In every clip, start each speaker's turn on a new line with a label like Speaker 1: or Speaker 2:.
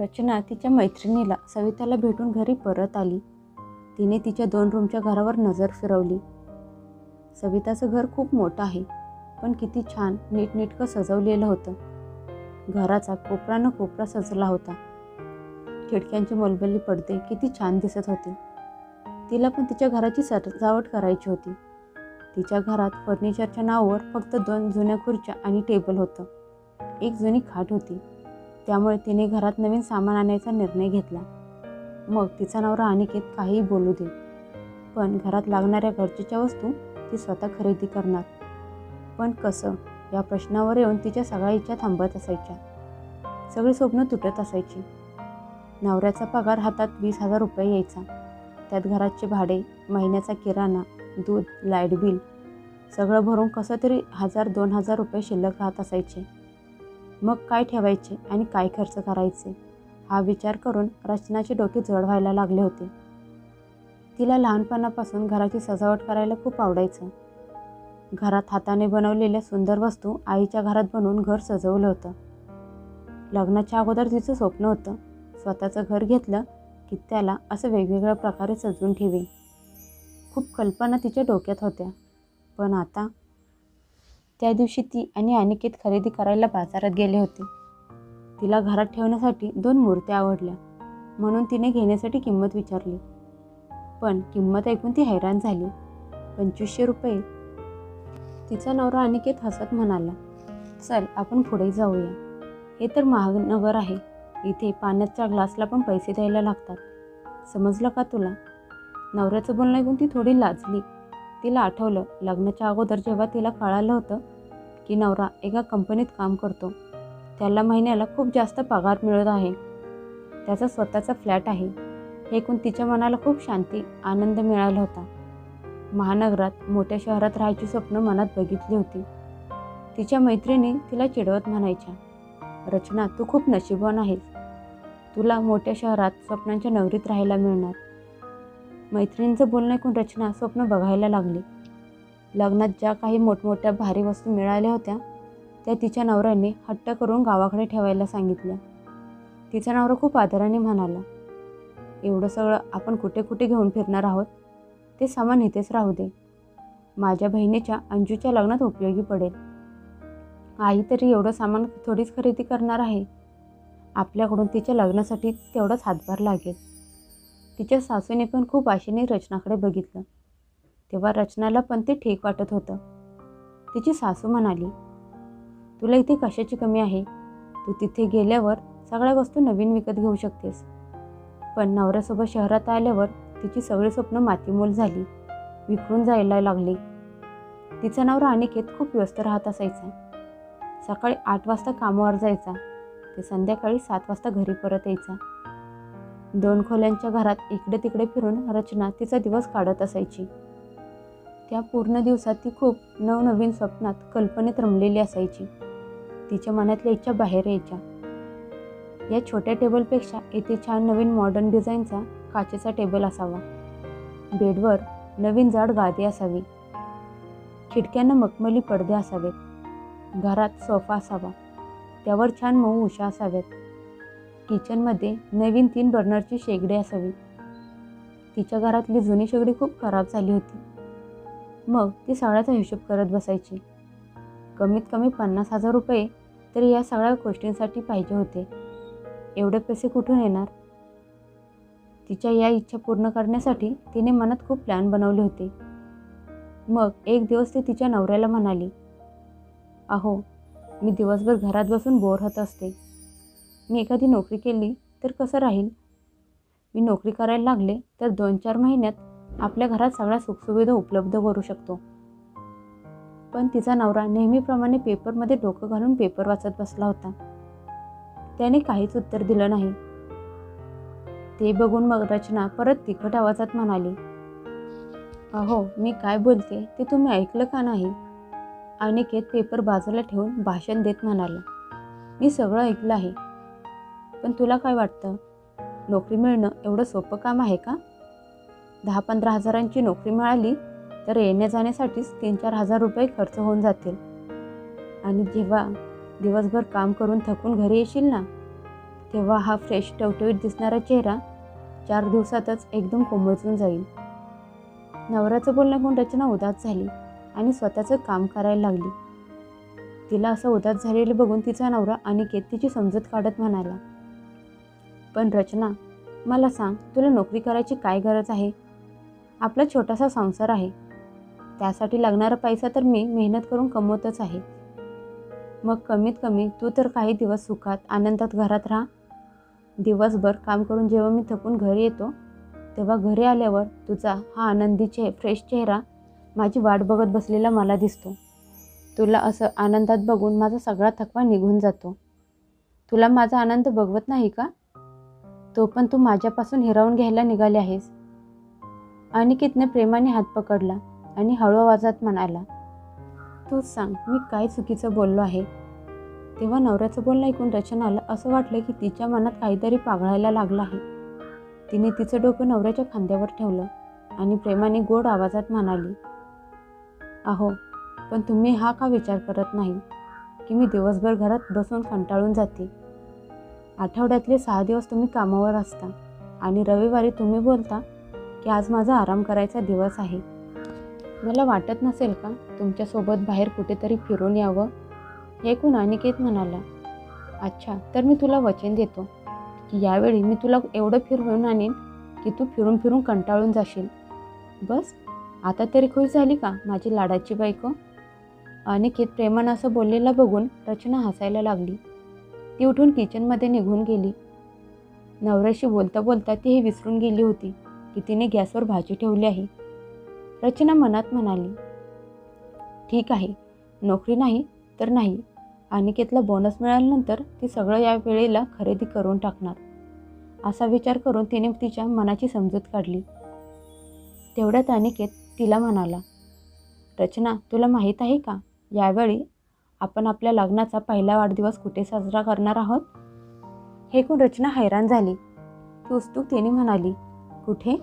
Speaker 1: रचना तिच्या मैत्रिणीला सविताला भेटून घरी परत आली. तिने तिच्या दोन रूमच्या घरावर नजर फिरवली. सविताचं घर खूप मोठं आहे पण किती छान नीटनेटकं सजवलेलं होतं. घराचा कोपरा न कोपरा सजला होता. खिडक्यांचे मलबली पडदे किती छान दिसत होते. तिला पण तिच्या घराची सजावट करायची होती. तिच्या घरात फर्निचरच्या नावावर फक्त दोन जुन्या खुर्च्या आणि टेबल होतं. एक जुनी खाट होती. त्यामुळे तिने घरात नवीन सामान आणायचा निर्णय घेतला. मग तिचा नवरा अनिकेत काहीही बोलू दे पण घरात लागणाऱ्या गरजेच्या वस्तू ती स्वतः खरेदी करणार. पण कसं या प्रश्नावर येऊन तिच्या सगळ्या इच्छा थांबत असायच्या. सगळी स्वप्न तुटत असायची. नवऱ्याचा पगार हातात वीस हजार रुपये यायचा. त्यात घराचे भाडे महिन्याचा किराणा दूध लाइट बिल सगळं भरून कसं तरी हजार दोन हजार रुपये शिल्लक राहत असायचे. मग काय ठेवायचे आणि काय खर्च करायचे? हा विचार करून रचनाचे डोके जड व्हायला लागले होते. तिला लहानपणापासून घराची सजावट करायला खूप आवडायचं. घरात हाताने बनवलेल्या सुंदर वस्तू आईच्या घरात बनवून घर सजवलं होतं. लग्नाच्या अगोदर तिचं स्वप्न होतं स्वतःचं घर घेतलं की त्याला असं वेगवेगळ्या प्रकारे सजवून ठेवी खूप कल्पना तिच्या डोक्यात होत्या. पण आता त्या दिवशी ती आणि अनिकेत खरेदी करायला बाजारात गेले होते. तिला घरात ठेवण्यासाठी दोन मूर्त्या आवडल्या. म्हणून तिने घेण्यासाठी किंमत विचारली. पण किंमत ऐकून ती हैराण झाली. पंचवीसशे रुपये. तिचा नवरा अनिकेत हसत म्हणाला चल आपण पुढे जाऊया. हे तर महानगर आहे. इथे पाण्याच्या ग्लासला पण पैसे द्यायला लागतात. समजलं का तुला? नवऱ्याचं बोलणं ऐकून ती थोडी लाजली. तिला आठवलं लग्नाच्या अगोदर जेव्हा तिला कळालं होतं की नवरा एका कंपनीत काम करतो. त्याला महिन्याला खूप जास्त पगार मिळत आहे. त्याचा स्वतःचा फ्लॅट आहे. हे ऐकून तिच्या मनाला खूप शांती आनंद मिळाला होता. महानगरात मोठ्या शहरात राहायची स्वप्न मनात बघितली होती. तिच्या मैत्रिणी तिला चिडवत म्हणायच्या रचना तू खूप नशीबवान आहेस. तुला मोठ्या शहरात स्वप्नांच्या नगरीत राहायला मिळणार. मैत्रिणींचं बोलणं ऐकून रचना स्वप्न बघायला लागली. लग्नात ज्या काही मोठमोठ्या भारी वस्तू मिळाल्या होत्या त्या तिच्या नवऱ्याने हट्ट करून गावाकडे ठेवायला सांगितल्या. तिचा नवरा खूप आदराने म्हणाला एवढं सगळं आपण कुठे कुठे घेऊन फिरणार आहोत? ते सामान इथेच राहू दे. माझ्या बहिणीच्या अंजूच्या लग्नात उपयोगी पडेल. आई तरी एवढं सामान थोडीच खरेदी करणार आहे. आपल्याकडून तिच्या लग्नासाठी तेवढाच हातभार लागेल. तिच्या सासूने पण खूप आशेने रचनाकडे बघितलं. तेव्हा रचनाला पण ते ठीक वाटत होतं. तिची सासू म्हणाली तुला इथे कशाची कमी आहे? तू तिथे गेल्यावर सगळ्या वस्तू नवीन विकत घेऊ शकतेस. पण नवऱ्यासोबत शहरात आल्यावर तिची सगळी स्वप्न मातीमोल झाली. विखरून जायला लागली. तिचा नवरा अनिकेत खूप व्यस्त राहत असायचा. सकाळी आठ वाजता कामावर जायचा. ते संध्याकाळी सात वाजता घरी परत यायचा. दोन खोल्यांच्या घरात इकडे तिकडे फिरून रचना तिचा दिवस काढत असायची. त्या पूर्ण दिवसात ती खूप नवनवीन स्वप्नात कल्पनेत रमलेली असायची. तिच्या मनातल्या इच्छा बाहेर यायच्या. या छोट्या टेबलपेक्षा इथे छान नवीन मॉडर्न डिझाईनचा काचेचा टेबल असावा. बेडवर नवीन जाड गादी असावी. खिडक्यांना मखमली पडदे असावेत. घरात सोफा असावा. त्यावर छान मऊ उशा असाव्यात. किचनमध्ये नवीन तीन बर्नरची शेगडी असावी. तिच्या घरातली जुनी शेगडी खूप खराब झाली होती. मग ती सगळ्याचा हिशोब करत बसायची. कमीत कमी पन्नास हजार रुपये तरी या सगळ्या गोष्टींसाठी पाहिजे होते. एवढे पैसे कुठून येणार? तिच्या या इच्छा पूर्ण करण्यासाठी तिने मनात खूप प्लॅन बनवले होते. मग एक दिवस ती तिच्या नवऱ्याला म्हणाली अहो मी दिवसभर घरात बसून बोर होत असते. मी एखादी नोकरी केली तर कसं राहील? मी नोकरी करायला लागले तर दोन चार महिन्यात आपल्या घरात सगळ्या सुखसुविधा उपलब्ध करू शकतो. पण तिचा नवरा नेहमीप्रमाणे पेपरमध्ये डोकं घालून पेपर वाचत बसला होता. त्याने काहीच उत्तर दिलं नाही. ते बघून मग रचना परत तिखट आवाजात म्हणाली अहो मी काय बोलते? ते तुम्ही ऐकलं का नाही? अनिकेत पेपर बाजूला ठेवून भाषण देत म्हणाला मी सगळं ऐकलं आहे. पण तुला काय वाटतं? नोकरी मिळणं एवढं सोपं काम आहे का? दहा पंधरा हजारांची नोकरी मिळाली तर येण्या जाण्यासाठीच तीन चार हजार रुपये खर्च होऊन जातील. आणि जेव्हा दिवसभर काम करून थकून घरी येशील ना तेव्हा हा फ्रेश टवटवीत दिसणारा चेहरा चार दिवसातच एकदम कोमळून जाईल. नवऱ्याचं बोलणं होऊन रचना उदास झाली आणि स्वतःचं काम करायला लागली. तिला असं उदास झालेलं बघून तिचा नवरा अनिकेत तिची समजूत काढत म्हणाला पण रचना मला सांग तुला नोकरी करायची काय गरज आहे? आपला छोटासा संसार आहे. त्यासाठी लागणारा पैसा तर मी मेहनत करून कमवतच आहे. मग कमीत कमी तू तर काही दिवस सुखात आनंदात घरात राहा. दिवसभर काम करून जेव्हा मी थकून घरी येतो तेव्हा घरी आल्यावर तुझा हा आनंदी चे फ्रेश चेहरा माझी वाट बघत बसलेला मला दिसतो. तुला असं आनंदात बघून माझा सगळा थकवा निघून जातो. तुला माझा आनंद बघवत नाही का? तो पण तू माझ्यापासून हिरावून घ्यायला निघाले आहेस. अनिकेतने प्रेमाने हात पकडला आणि हळू आवाजात म्हणाला तूच सांग मी काय चुकीचं बोललो आहे? तेव्हा नवऱ्याचं बोलणं ऐकून रचनाला असं वाटलं की तिच्या मनात काहीतरी पागळायला लागलं आहे. तिने तिचं डोकं नवऱ्याच्या खांद्यावर ठेवलं आणि प्रेमाने गोड आवाजात म्हणाली अहो पण तुम्ही हा का विचार करत नाही की मी दिवसभर घरात बसून कंटाळून जाते? आठवड्यातले सहा दिवस तुम्ही कामावर असता आणि रविवारी तुम्ही बोलता की आज माझा आराम करायचा दिवस आहे. मला वाटत नसेल का तुमच्यासोबत बाहेर कुठेतरी फिरून यावं? हे ऐकून अनिकेत म्हणाला अच्छा तर मी तुला वचन देतो. की यावेळी मी तुला एवढं फिरवून आणेन की तू फिरून फिरून कंटाळून जाशील. बस आता तरी खुश झाली का माझी लाडाची बायको? अनिकेत प्रेमानं असं बोललेलं बघून रचना हसायला लागली. ती उठून किचनमध्ये निघून गेली. नवऱ्याशी बोलता बोलता ती हे विसरून गेली होती. की तिने गॅसवर भाजी ठेवली आहे. रचना मनात म्हणाली ठीक आहे नोकरी नाही तर नाही. अनिकेतला बोनस मिळाल्यानंतर ती सगळं या वेळेला खरेदी करून टाकणार. असा विचार करून तिने तिच्या मनाची समजूत काढली. तेवढ्यात अनिकेत तिला म्हणाला रचना तुला माहीत आहे का? यावेळी आपण आपल्या लग्नाचा पहिला वाढदिवस कुठे साजरा करणार आहोत? हे कोण रचना हैराण झाली. ती उत्सुकतेने म्हणाली कुठे?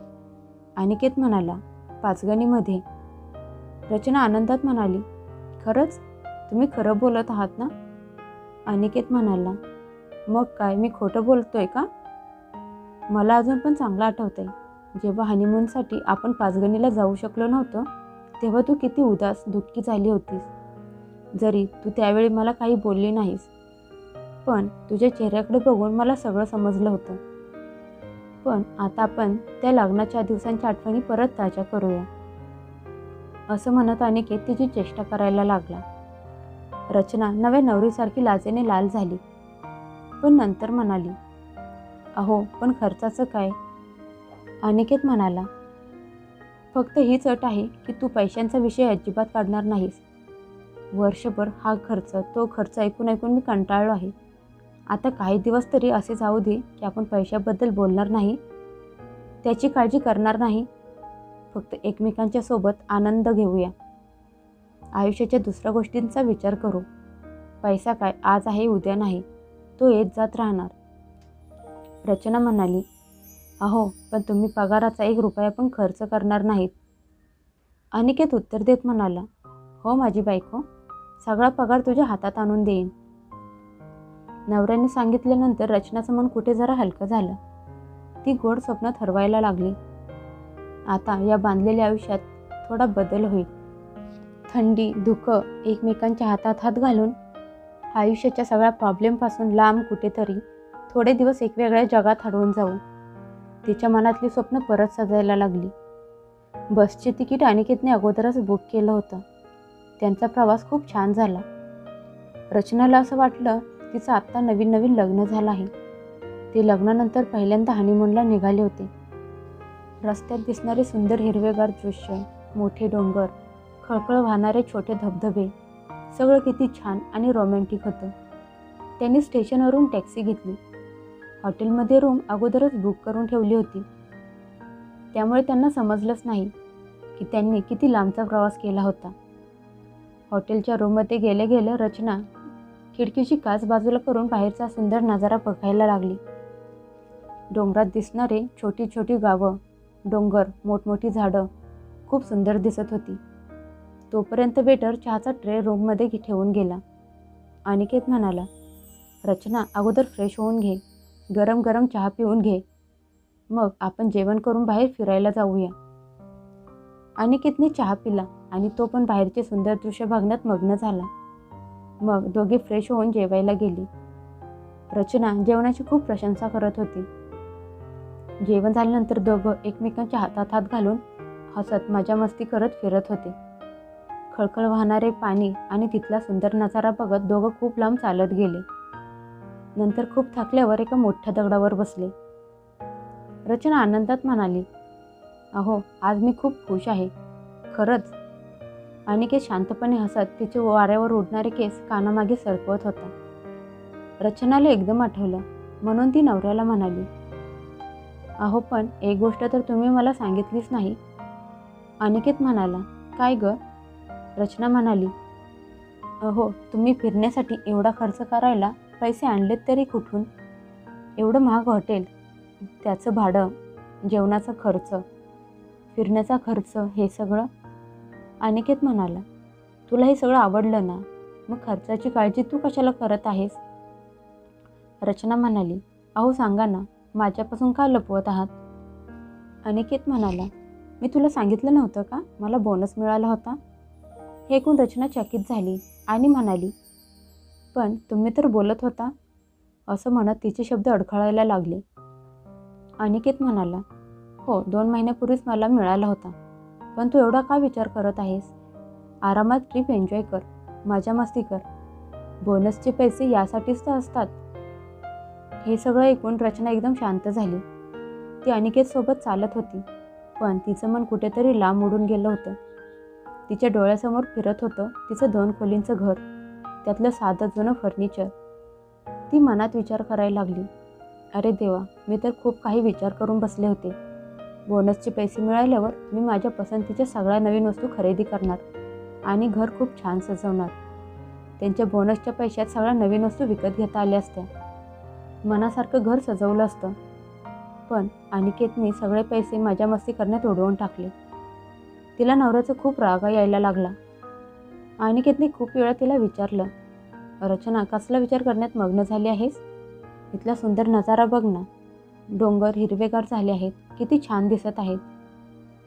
Speaker 1: अनिकेत म्हणाला पाचगणीमध्ये. रचना आनंदात म्हणाली खरंच? तुम्ही खरं बोलत आहात ना? अनिकेत म्हणाला मग काय मी खोटं बोलतोय का? मला अजून पण चांगलं आठवतंय. जेव्हा हनीमूनसाठी आपण पाचगणीला जाऊ शकलो नव्हतं तेव्हा तू किती उदास दुःखी झाली होतीस. जरी तू त्यावेळी मला काही बोलली नाहीस पण तुझ्या चेहऱ्याकडे बघून मला सगळं समजलं होतं. पण आता आपण त्या लग्नाच्या दिवसांच्या आठवणी परत ताज्या करूया. असं म्हणत अनिकेत तिची चेष्टा करायला लागला. रचना नव्या नवरीसारखी लाजेने लाल झाली. पण नंतर म्हणाली अहो पण खर्चाचं काय? अनिकेत म्हणाला फक्त हीच अट आहे की तू पैशांचा विषय अजिबात काढणार नाहीस. वर्षभर हा खर्च तो खर्च ऐकून ऐकून मी कंटाळलो आहे. आता काही दिवस तरी असे जाऊ दे की आपण पैशाबद्दल बोलणार नाही. त्याची काळजी करणार नाही. फक्त एकमेकांच्या सोबत आनंद घेऊया. आयुष्याच्या दुसऱ्या गोष्टींचा विचार करू. पैसा काय? आज आहे उद्या नाही. तो येत जात राहणार. रचना म्हणाली अहो पण तुम्ही पगाराचा एक रुपया पण खर्च करणार नाहीत. अनिकेत उत्तर देत म्हणाला हो माझी बायको. सगळा पगार तुझ्या हातात आणून देईन. नवऱ्याने सांगितल्यानंतर रचनाचं मन कुठे जरा हलकं झालं. ती गोड स्वप्न ठरवायला लागली. आता या बांधलेल्या आयुष्यात थोडा बदल होईल. थंडी धुकं एकमेकांच्या हातात हात घालून आयुष्याच्या सगळ्या प्रॉब्लेमपासून लांब कुठेतरी थोडे दिवस एक वेगळ्या जगात हरवून जाऊ. तिच्या मनातली स्वप्न परत सजायला लागली. बसचे तिकीट अनिकेतने अगोदरच बुक केलं होतं. त्यांचा प्रवास खूप छान झाला. रचनाला असं वाटलं तिचं आत्ता नवीन नवीन लग्न झालं आहे. ते लग्नानंतर पहिल्यांदा हनीमूनला निघाले होते. रस्त्यात दिसणारे सुंदर हिरवेगार दृश्य मोठे डोंगर खळखळ वाहणारे छोटे धबधबे सगळं किती छान आणि रोमॅन्टिक होतं. त्यांनी स्टेशनवरून टॅक्सी घेतली. हॉटेलमध्ये रूम अगोदरच बुक करून ठेवली होती. त्यामुळे त्यांना समजलंच नाही की त्यांनी किती लांबचा प्रवास केला होता. हॉटेलच्या रूममध्ये गेले गेले रचना खिडकीची काच बाजूला करून बाहेरचा सुंदर नजारा बघायला लागली. डोंगरात दिसणारे छोटी छोटी गावं डोंगर मोठमोठी झाडं खूप सुंदर दिसत होती. तोपर्यंत वेटर चहाचा ट्रे रूममध्ये ठेवून गेला. अनिकेत म्हणाला रचना अगोदर फ्रेश होऊन घे. गरम गरम चहा पिऊन घे. मग आपण जेवण करून बाहेर फिरायला जाऊया. अनिकेतने चहा पिला आणि तो पण बाहेरचे सुंदर दृश्य बघण्यात मग्न झाला. मग दोघे फ्रेश होऊन जेवायला गेली. रचना जेवणाची खूप प्रशंसा करत होती. जेवण झाल्यानंतर दोघं एकमेकांच्या हातात हात घालून हसत मजा मस्ती करत फिरत होते. खळखळ वाहणारे पाणी आणि तिथला सुंदर नजारा बघत दोघं खूप लांब चालत गेले. नंतर खूप थकल्यावर एका मोठ्या दगडावर बसले. रचना आनंदात म्हणाली अहो आज मी खूप खुश आहे. खरंच अनिकेत शांतपणे हसत तिचे वाऱ्यावर उडणारे केस कानामागे सरकवत होता. रचनाला एकदम आठवलं म्हणून ती नवऱ्याला म्हणाली अहो पण एक गोष्ट तर तुम्ही मला सांगितलीच नाही. अनिकेत म्हणाला काय ग? रचना म्हणाली अहो तुम्ही फिरण्यासाठी एवढा खर्च करायला पैसे आणलेत तरी कुठून? एवढं महाग हॉटेल त्याचं भाडं जेवणाचा खर्च फिरण्याचा खर्च हे सगळं अनिकेत म्हणाला तुला हे सगळं आवडलं ना? मग खर्चाची काळजी तू कशाला करत आहेस? रचना म्हणाली अहो सांगा ना माझ्यापासून का लपवत आहात? अनिकेत म्हणाला मी तुला सांगितलं नव्हतं का? मला बोनस मिळाला होता. हे ऐकून रचना चकित झाली आणि म्हणाली पण तुम्ही तर बोलत होता. असं म्हणत तिचे शब्द अडखळायला लागले. अनिकेत म्हणाला हो दोन महिन्यापूर्वीच मला मिळाला होता. पण तू एवढा का विचार करत आहेस? आरामात ट्रिप एन्जॉय कर. मजा मस्ती कर. बोनसचे पैसे यासाठीच तर असतात. हे सगळं ऐकून रचना एकदम शांत झाली. ती अनिकेतसोबत चालत होती. पण तिचं मन कुठेतरी लांब उडून गेलं होतं. तिच्या डोळ्यासमोर फिरत होतं तिचं दोन खोलींचं घर. त्यातलं साधं जुनं फर्निचर ती मनात विचार करायला लागली. अरे देवा मी तर खूप काही विचार करून बसले होते. बोनसचे पैसे मिळाल्यावर मी माझ्या पसंतीच्या सगळ्या नवीन वस्तू खरेदी करणार आणि घर खूप छान सजवणार. त्यांच्या बोनसच्या पैशात सगळ्या नवीन वस्तू विकत घेता आल्या असत्या. मनासारखं घर सजवलं असतं. पण अनिकेतने सगळे पैसे माझ्या मस्ती करण्यात उडवून टाकले. तिला नवऱ्याचा खूप राग यायला लागला. अनिकेतने खूप वेळा तिला विचारलं रचना कसला विचार करण्यात मग्न झाली आहेस? इथला सुंदर नजारा बघ ना. डोंगर हिरवेगार झाले आहेत. किती छान दिसत आहेत.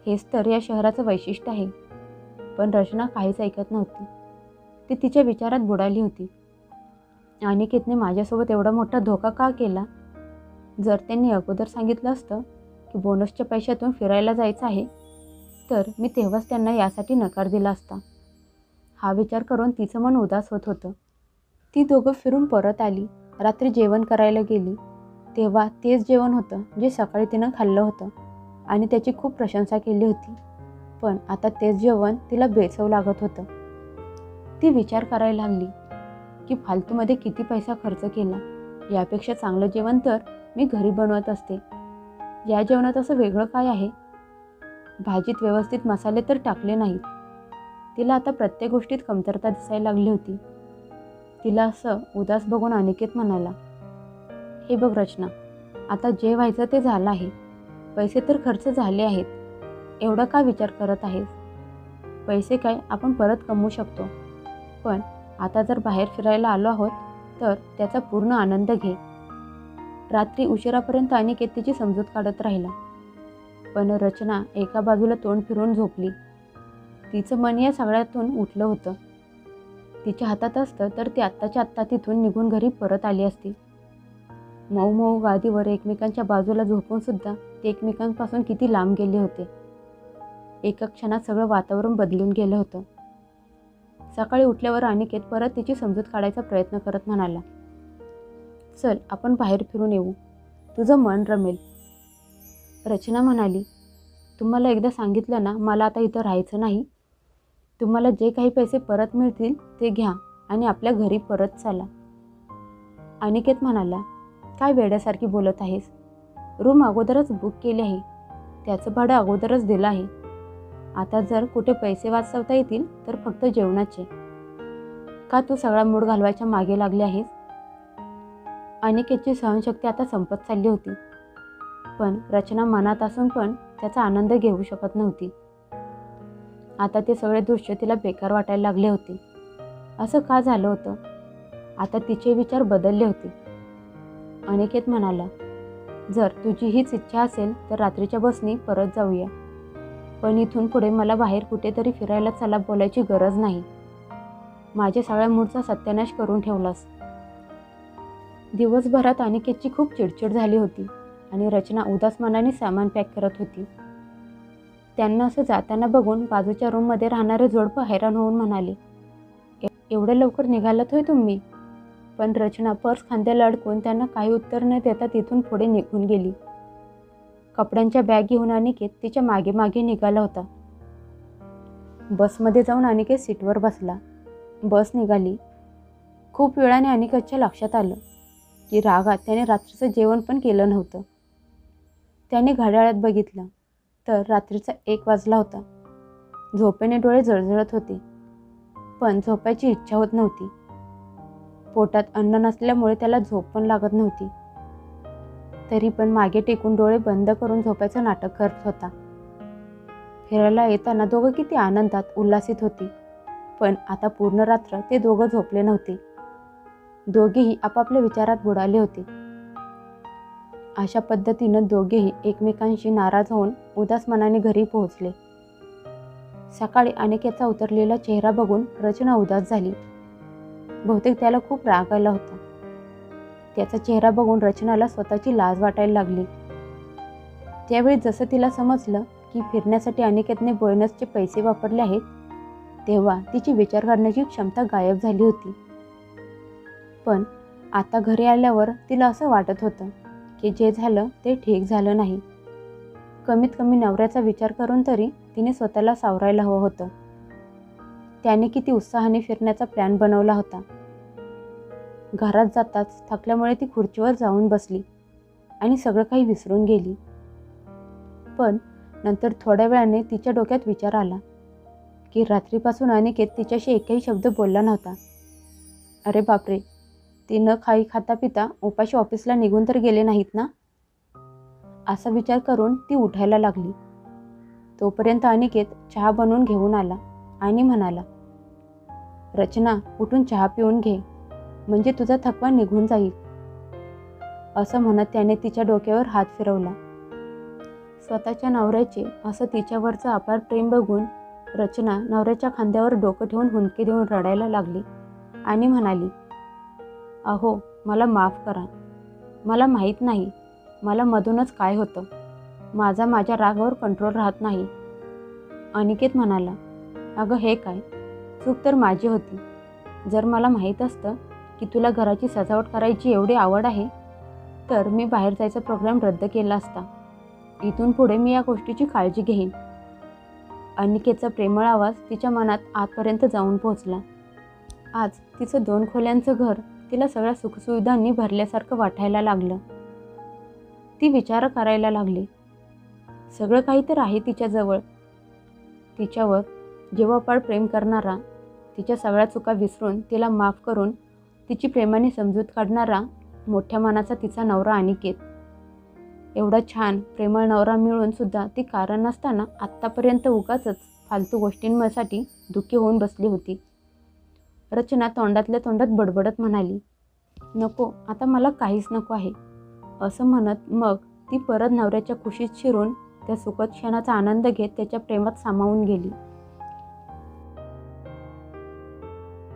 Speaker 1: हेच तर या शहराचं वैशिष्ट्य आहे. पण रचना काहीच ऐकत नव्हती. ती तिच्या विचारात बुडाली होती. अनिकेतने माझ्यासोबत एवढा मोठा धोका का केला? जर त्यांनी अगोदर सांगितलं असतं की बोनसच्या पैशातून फिरायला जायचं आहे तर मी तेव्हाच त्यांना यासाठी नकार दिला असता. हा विचार करून तिचं मन उदास होत होतं. ती दोघं फिरून परत आली. रात्री जेवण करायला गेली. तेव्हा तेच जेवण होतं जे सकाळी तिनं खाल्लं होतं आणि त्याची खूप प्रशंसा केली होती. पण आता तेच जेवण तिला बेचव लागत होतं. ती विचार करायला लागली की फालतूमध्ये किती पैसा खर्च केला? यापेक्षा चांगलं जेवण तर मी घरी बनवत असते. या जेवणात असं वेगळं काय आहे? भाजीत व्यवस्थित मसाले तर टाकले नाहीत. तिला आता प्रत्येक गोष्टीत कमतरता दिसायला लागली होती. तिला असं उदास बघून अनिकेत म्हणाला हे बघ रचना आता जे व्हायचं ते झालं आहे. पैसे तर खर्च झाले आहेत. एवढा का विचार करत आहेस? पैसे काय आपण परत कमवू शकतो. पण आता जर बाहेर फिरायला आलो आहोत तर त्याचा पूर्ण आनंद घे. रात्री उशिरापर्यंत अनिकेत तिची समजूत काढत राहिला. पण रचना एका बाजूला तोंड फिरून झोपली. तिचं मन या सगळ्यातून उठलं होतं. तिच्या हातात असतं तर ती आत्ताच्या आत्ता तिथून निघून घरी परत आली असती. मऊ मऊ गादीवर एकमेकांच्या बाजूला झोपूनसुद्धा ते एकमेकांपासून किती लांब गेले होते. एका क्षणात सगळं वातावरण बदलून गेलं होतं. सकाळी उठल्यावर अनिकेत परत तिची समजूत काढायचा प्रयत्न करत म्हणाला चल आपण बाहेर फिरून येऊ. तुझं मन रमेल. रचना म्हणाली तुम्हाला एकदा सांगितलं ना मला आता इथं राहायचं नाही. तुम्हाला जे काही पैसे परत मिळतील ते घ्या आणि आपल्या घरी परत चाला. अनिकेत म्हणाला काय वेड्यासारखी बोलत आहेस? रूम अगोदरच बुक केली आहे. त्याचं भाडं अगोदरच दिलं आहे. आता जर कुठे पैसे वाचवता येतील तर फक्त जेवणाचे. का तू सगळा मूड घालवायच्या मागे लागली आहेस? अनिकेतची सहनशक्ती आता संपत चालली होती. पण रचना मनात असून पण त्याचा आनंद घेऊ शकत नव्हती. आता ते सगळे दृश्य तिला बेकार वाटायला लागले होते. असं का झालं होतं? आता तिचे विचार बदलले होते. अनिकेत म्हणाला जर तुझी हीच इच्छा असेल तर रात्रीच्या बसनी परत जाऊया. पण इथून पुढे मला बाहेर कुठेतरी फिरायला चला बोलायची गरज नाही. माझ्या सगळ्या मूडचा सत्यानाश करून ठेवलास. दिवसभरात अनिकेतची खूप चिडचिड झाली होती आणि रचना उदास मनाने सामान पॅक करत होती. त्यांना असं जाताना बघून बाजूच्या रूममध्ये राहणारे जोडपं हैराण होऊन म्हणाले एवढं लवकर निघालात होय तुम्ही? पण रचना पर्स खांद्याला अडकून त्यांना काही उत्तर न देता तिथून पुढे निघून गेली. कपड्यांच्या बॅग घेऊन अनिकेत तिच्यामागे मागे निघाला होता. बसमध्ये जाऊन अनिकेत सीटवर बसला. बस निघाली. खूप वेळाने अनिकेतच्या लक्षात आलं की रागात त्याने रात्रीचं जेवण पण केलं नव्हतं. त्याने घड्याळात बघितलं तर रात्रीचा एक वाजला होता. झोपेने डोळे जळजळत होते. पण झोपायची इच्छा होत नव्हती. पोटात अन्न नसल्यामुळे त्याला झोप पण लागत नव्हती. तरी पण मागे टेकून डोळे बंद करून झोपायचं नाटक करत होता. फिरायला येताना दोघं किती आनंदात उल्हासित होती. पण आता पूर्ण रात्र ते दोघं झोपले नव्हते. दोघेही आपापल्या विचारात बुडाले होते. अशा पद्धतीनं दोघेही एकमेकांशी नाराज होऊन उदास मनाने घरी पोहोचले. सकाळी अनिकेतचा उतरलेला चेहरा बघून रचना उदास झाली. बहुतेक त्याला खूप राग आला होता. त्याचा चेहरा बघून रचनाला स्वतःची लाज वाटायला लागली. त्यावेळी जसं तिला समजलं की फिरण्यासाठी अनिकेतने बोनसचे पैसे वापरले आहेत तेव्हा तिची विचार करण्याची क्षमता गायब झाली होती. पण आता घरी आल्यावर तिला असं वाटत होतं की जे झालं ते ठीक झालं नाही. कमीत कमी नवऱ्याचा विचार करून तरी तिने स्वतःला सावरायला हवं होतं. त्याने किती उत्साहाने फिरण्याचा प्लॅन बनवला होता. घरात जाताच थकल्यामुळे ती खुर्चीवर जाऊन बसली आणि सगळं काही विसरून गेली. पण नंतर थोड्या वेळाने तिच्या डोक्यात विचार आला की रात्रीपासून अनिकेत तिच्याशी एकही शब्द बोलला नव्हता. अरे बापरे ती न खाई खाता पिता उपाशी ऑफिसला निघून तर गेले नाहीत ना? असा विचार करून ती उठायला लागली. तोपर्यंत अनिकेत चहा बनवून घेऊन आला आणि म्हणाला रचना उठून चहा पिऊन घे. म्हणजे तुझा थकवा निघून जाईल. असं म्हणत त्याने तिच्या डोक्यावर हात फिरवला. स्वतःच्या नवऱ्याचे असं तिच्यावरचं अपार प्रेम बघून रचना नवऱ्याच्या खांद्यावर डोकं ठेवून हुंदके देऊन रडायला लागली आणि म्हणाली अहो मला माफ करा. मला माहीत नाही मला मधूनच काय होतं. माझा माझ्या रागावर कंट्रोल राहत नाही. अनिकेत म्हणाला अगं हे काय? चूक तर माझी होती. जर मला माहीत असतं की तुला घराची सजावट करायची एवढी आवड आहे तर मी बाहेर जायचा प्रोग्राम रद्द केला असता. इथून पुढे मी या गोष्टीची काळजी घेईन. अनिकेतचा प्रेमळ आवाज तिच्या मनात आतपर्यंत जाऊन पोहोचला. आज तिचं दोन खोल्यांचं घर तिला सगळ्या सुखसुविधांनी भरल्यासारखं वाटायला लागलं. ती विचार करायला लागली. सगळं काही तर आहे तिच्याजवळ. तिच्यावर जेव्हापाड प्रेम करणारा तिच्या सगळ्या चुका विसरून तिला माफ करून तिची प्रेमाने समजूत काढणारा मोठ्या मनाचा तिचा नवरा अनिकेत. एवढा छान प्रेमळ नवरा मिळून सुद्धा ती कारण नसताना आत्तापर्यंत उगाचच फालतू गोष्टींसाठी दुःखी होऊन बसली होती. रचना तोंडातल्या तोंडात बडबडत म्हणाली नको आता मला काहीच नको आहे. असं म्हणत मग ती परत नवऱ्याच्या खुशीत शिरून त्या सुखद क्षणाचा आनंद घेत त्याच्या प्रेमात सामावून गेली.